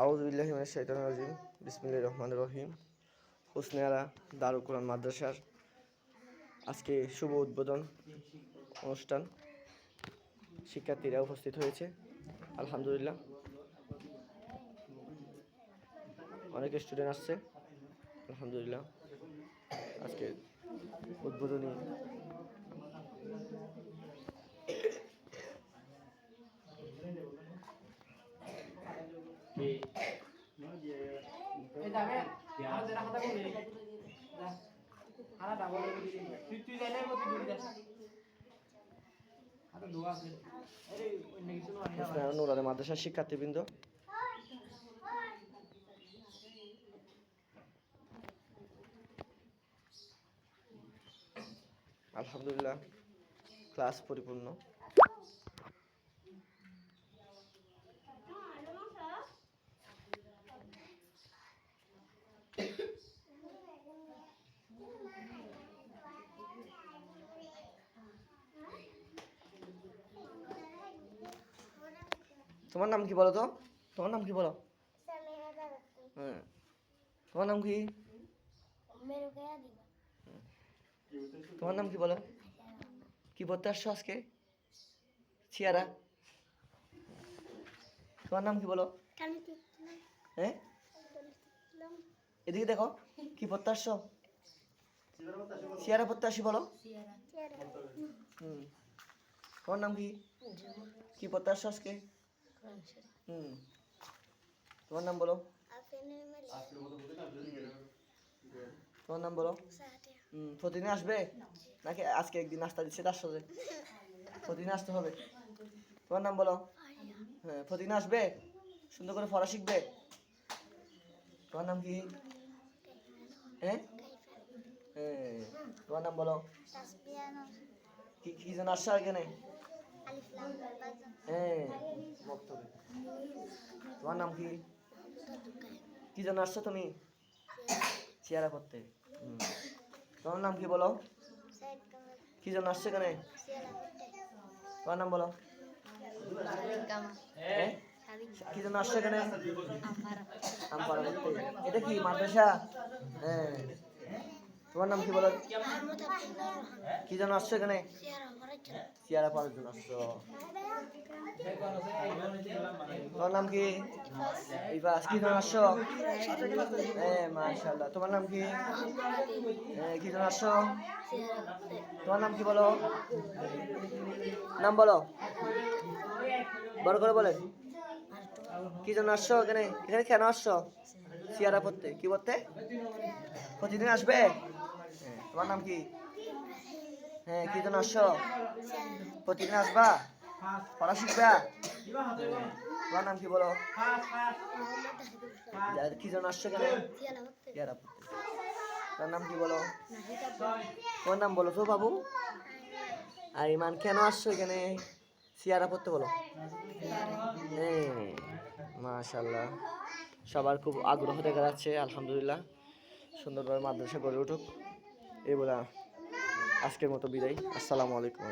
আউজবিল্লাহিমিনাশাইতানির বিসমিল্লাহির রহমানির রহিম। হুসনেয়ারা দারুল কোরআন মাদ্রাসার আজকে শুভ উদ্বোধন অনুষ্ঠান শিক্ষার্থীরা উপস্থিত হয়েছে। আলহামদুলিল্লাহ। অনেক স্টুডেন্ট আসছে। আলহামদুলিল্লাহ। আজকে উদ্বোধনী এই যাবে আর যারা কথা বলি যা। ডাবল তুই তুই যাইলে মত দূর যা আর দোয়া আছে। আরে অন্য কিছু না হুসনেয়ারা নুরানি মাদ্রাসার শিক্ষার্থীবৃন্দ। আলহামদুলিল্লাহ ক্লাস পরিপূর্ণ। তোমার নাম কি বলো তো? তোমার নাম কি বলো? হ্যাঁ। তোমার নাম কি? তোমার নাম কি বলো? কি পড়তে আসছো আজকে? চিয়ারা তোমার নাম কি বলো? হ্যাঁ? এদিকে দেখো কি পড়তে আসছো? চিয়ারা পড়তে আসি বলো। হুম। তোমার নাম কি? কি পড়তে আসছো আজকে? তোমার নাম বলো? তোমার নাম বলো? হুম, প্রতিদিন আসবে? নাকি আজকে একদিন নাস্তা দিচ্ছে তার সাথে? প্রতিদিন আসতে হবে। তোমার নাম বলো? হ্যাঁ প্রতিদিন আসবে? সুন্দর করে পড়া শিখবে? তোমার নাম কি? হ্যাঁ? হ্যাঁ তোমার নাম বলো? কি কি যেন আসছো এখানে? হ্যাঁ বক্তব্য তোমার নাম কি? কি জন্য আসছো তুমি? চেয়ারা করতে। তোমার নাম কি বলো? কি জন্য আসছো এখানে? তোমার নাম বলো। হ্যাঁ? কি জন্য আসছো এখানে? আমপাড়া করতে। এটা কি মাদ্রাসা? হ্যাঁ তোমার নাম কি বলো? কি জন্য আসছো এখানে? জন্য আসছো তোমার নাম কি? ইবাস কি আসছো হ্যাঁ তোমার নাম কি? কি আসছো তোমার নাম কি বলো? নাম বলো। বড় করে বলে। কি জন্য আসছো এখানে এখানে কেন আসছো? চেয়ারা পড়তে, কি পড়তে? প্রতিদিন আসবে? তোমার নাম কি? হ্যাঁ কি জন্য আসছো প্রতিদিন আসবা? পড়া শিখবা? তোমার নাম কি বলো? যা- কি আসছো কেন তোমার নাম কি বলো? তোমার নাম বলো তো বাবু। আর ইমান, কেন আসছো এখানে? চেয়ারা পড়তে বলো। হ্যাঁ মাশাল্লাহ সবার খুব আগ্রহ দেখা যাচ্ছে, আলহামদুলিল্লাহ। সুন্দরভাবে মাদ্রাসা গড়ে উঠুক। এই বলে আজকের মতো বিদায়। আসসালামু আলাইকুম।